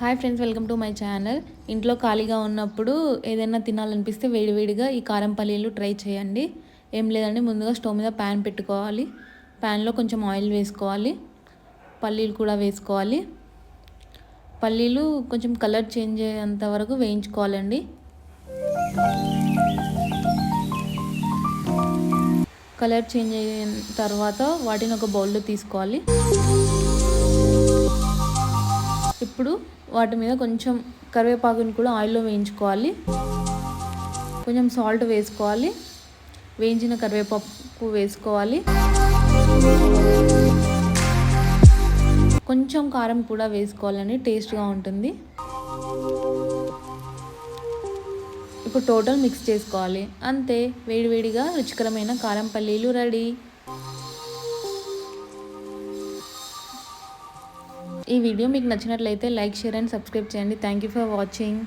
Hi friends welcome to my channel ఇంట్లో ఖాళీగా ఉన్నప్పుడు ఏదైనా తినాలనిపిస్తే వేడివేడిగా ఈ కారం పల్లీలు ట్రై చేయండి. ఏం లేదండి ముందుగా స్టవ్ మీద ప్యాన్ పెట్టుకోవాలి. ప్యాన్లో కొంచెం ఆయిల్ వేసుకోవాలి. పల్లీలు కూడా వేసుకోవాలి. పల్లీలు కొంచెం కలర్ చేంజ్ అయ్యేంత వరకు వేయించుకోవాలండి. కలర్ చేంజ్ అయిన తర్వాత వాటిని ఒక బౌల్లో తీసుకోవాలి. ఇప్పుడు వాటి మీద కొంచెం కరివేపాకుని కూడా ఆయిల్లో వేయించుకోవాలి. కొంచెం సాల్ట్ వేసుకోవాలి. వేయించిన కరివేపాకు వేసుకోవాలి. కొంచెం కారం కూడా వేసుకోవాలని టేస్ట్గా ఉంటుంది. ఇప్పుడు టోటల్ మిక్స్ చేసుకోవాలి. అంతే వేడివేడిగా రుచికరమైన కారం పల్లీలు రెడీ. ఈ వీడియో మీకు నచ్చినట్లయితే లైక్ షేర్ అండ్ సబ్స్క్రైబ్ చేయండి. Thank you for watching